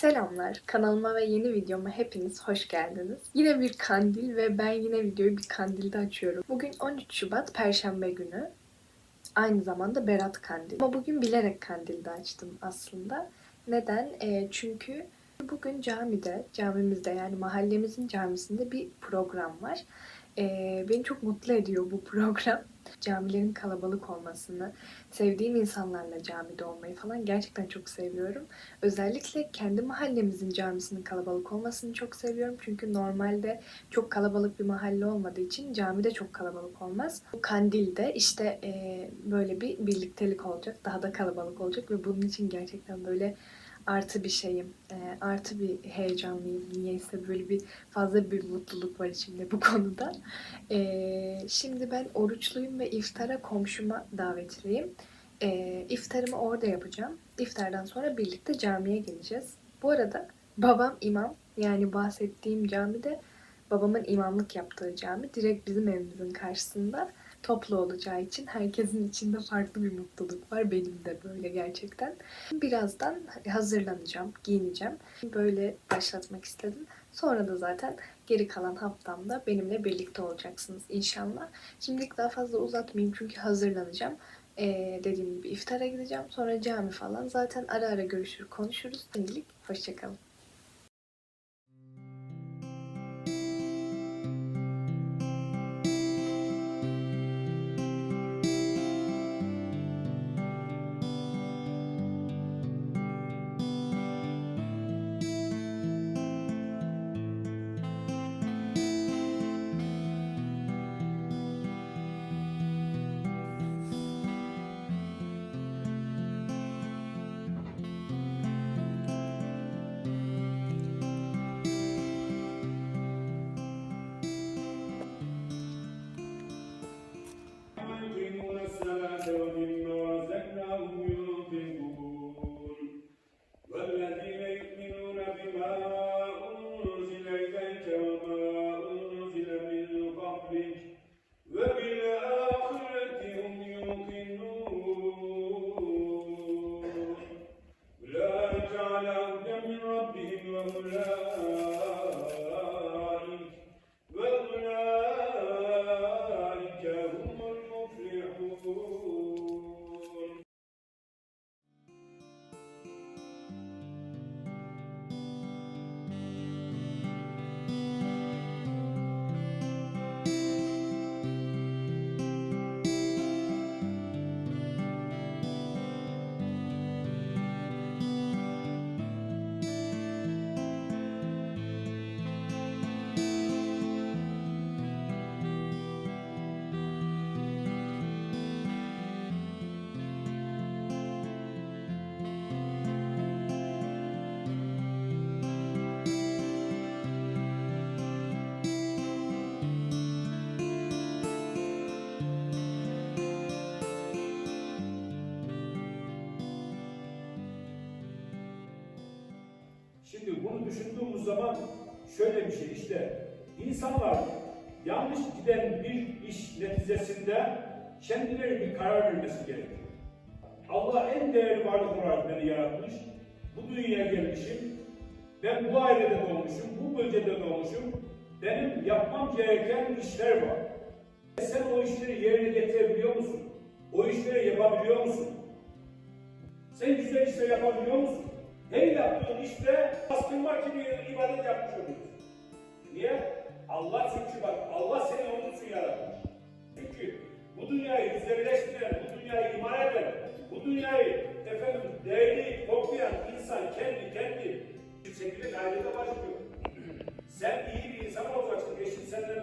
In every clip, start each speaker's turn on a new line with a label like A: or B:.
A: Selamlar, kanalıma ve yeni videoma hepiniz hoş geldiniz. Yine bir kandil ve ben yine videoyu bir kandilde açıyorum. Bugün 13 Şubat Perşembe günü. Aynı zamanda Berat Kandil. Ama bugün bilerek kandilde açtım aslında. Neden? Ee, çünkü bugün camide, camimizde yani mahallemizin camisinde bir program var. Ee, beni çok mutlu ediyor bu program. Camilerin kalabalık olmasını, sevdiğim insanlarla camide olmayı falan gerçekten çok seviyorum. Özellikle kendi mahallemizin camisinin kalabalık olmasını çok seviyorum. Çünkü normalde çok kalabalık bir mahalle olmadığı için camide çok kalabalık olmaz. Bu kandilde işte e, böyle bir birliktelik olacak. Daha da kalabalık olacak ve bunun için gerçekten böyle artı bir şeyim. e, artı bir heyecanlıyım. Niyeyse böyle bir fazla bir mutluluk var içimde bu konuda. E, şimdi ben oruçluyum ve iftara komşuma davetliyim. E, iftarımı orada yapacağım. İftardan sonra birlikte camiye geleceğiz. Bu arada babam imam. Yani bahsettiğim camide babamın imamlık yaptığı cami. Direkt bizim evimizin karşısında toplu olacağı için herkesin içinde farklı bir mutluluk var. Benim de böyle gerçekten. Birazdan hazırlanacağım, giyineceğim. Böyle başlatmak istedim. Sonra da zaten geri kalan haftamda benimle birlikte olacaksınız inşallah. Şimdilik daha fazla uzatmayayım çünkü hazırlanacağım. Ee, dediğim gibi iftara gideceğim. Sonra cami falan. Zaten ara ara görüşür, konuşuruz. Şimdilik hoşçakalın.
B: هدى من düşündüğümüz zaman şöyle bir şey işte insanlar yanlış giden bir iş neticesinde kendileri bir karar vermesi gerekiyor. Allah en değerli varlık olarak beni yaratmış. Bu dünyaya gelmişim. Ben bu ailede doğmuşum, bu bölgede doğmuşum. Benim yapmam gereken işler var. Sen o işleri yerine getirebiliyor musun? O işleri yapabiliyor musun? Sen güzel işler yapabiliyor musun? Her yaptığın işte bastırmak gibi ibadet yapmış oluyorsun. Niye? Allah çünkü bak Allah seni onun için yaratmış. Çünkü bu dünyayı güzelleştiren, bu dünyayı imar eden, bu dünyayı efendim değerli toplayan insan kendi kendi bir şekilde gayrete başlıyor. Sen iyi bir insan olacaksın, eşin senden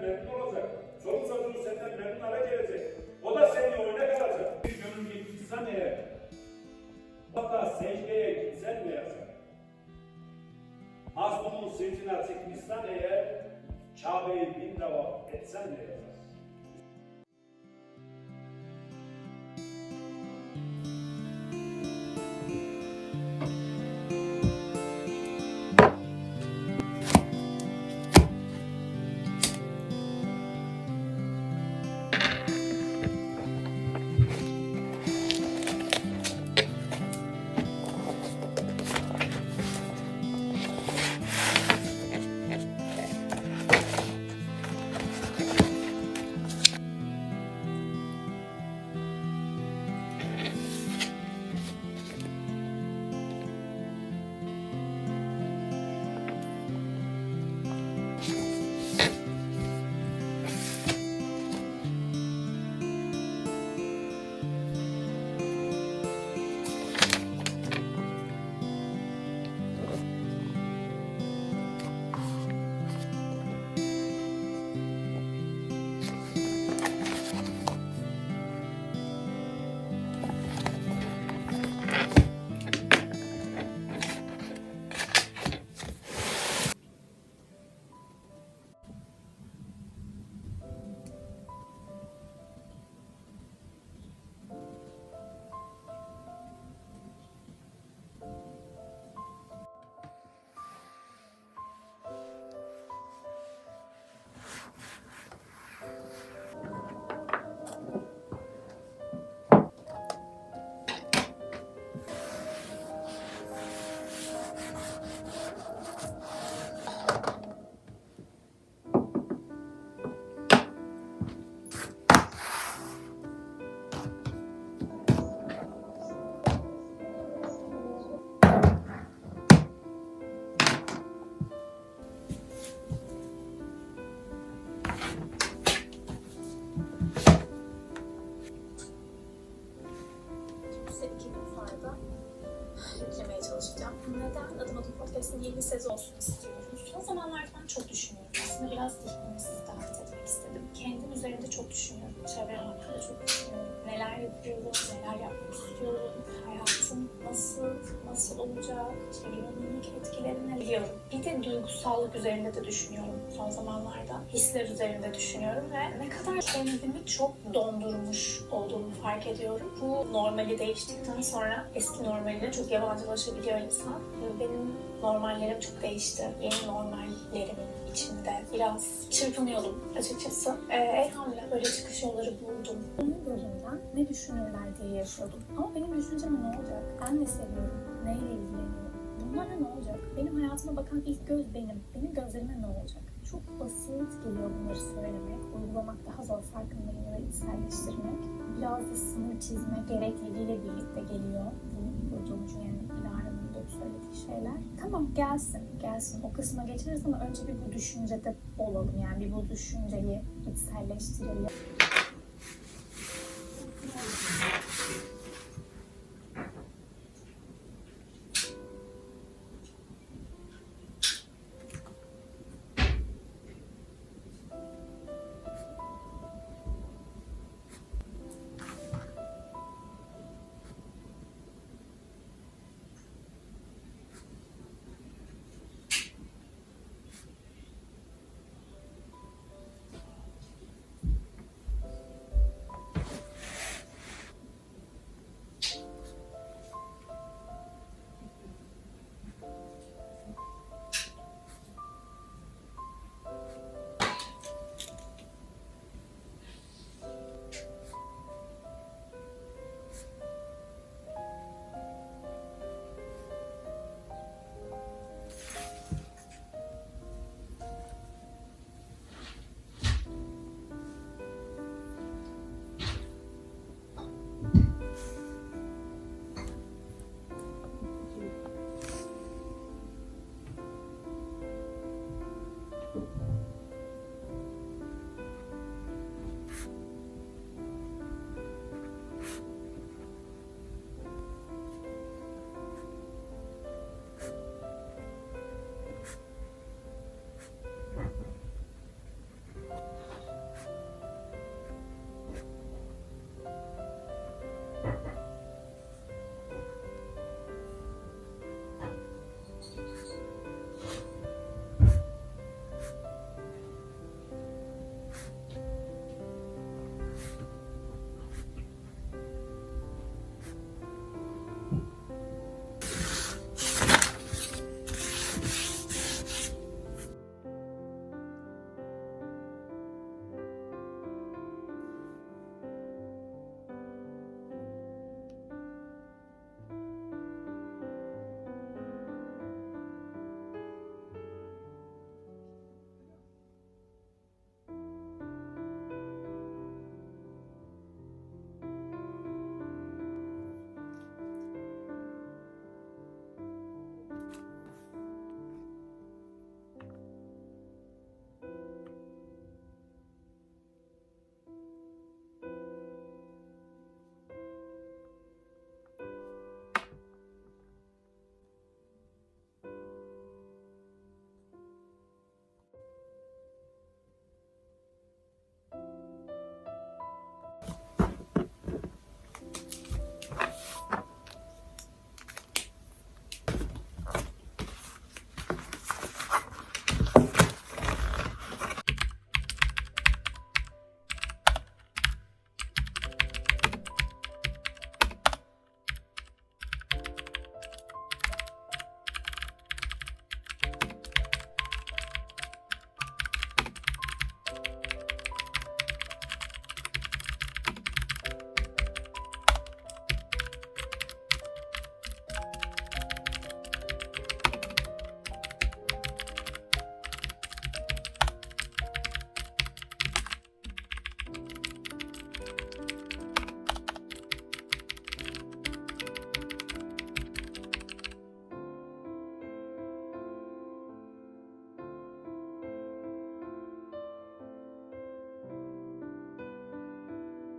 C: nasıl, olacak, çevremin etkilerini biliyorum. Bir de duygusallık üzerinde de düşünüyorum son zamanlarda. Hisler üzerinde düşünüyorum ve ne kadar kendimi çok dondurmuş olduğumu fark ediyorum. Bu normali değiştikten sonra eski normaline çok yabancılaşabiliyor insan. Benim normallerim çok değişti. Yeni normallerimin içinde biraz çırpınıyordum açıkçası. Ee, böyle çıkış yolları buldum. Onun gözünden ne düşünürler diye yaşıyordum. Ama benim düşünceme ne olacak? Ben ne seviyorum? Neyle ilgileniyorum? Bunlara ne olacak? Benim hayatıma bakan ilk göz benim. Benim gözlerime ne olacak? Çok basit geliyor bunları söylemek. Uygulamak daha zor farkındayım ve içselleştirmek. Biraz da sınır çizme gerekliliğiyle birlikte geliyor. Bu kurduğum yani Dilara'nın da söylediği şeyler. Tamam gelsin, gelsin. O kısma geçeriz ama önce bir bu düşüncede olalım. Yani bir bu düşünceyi içselleştirelim.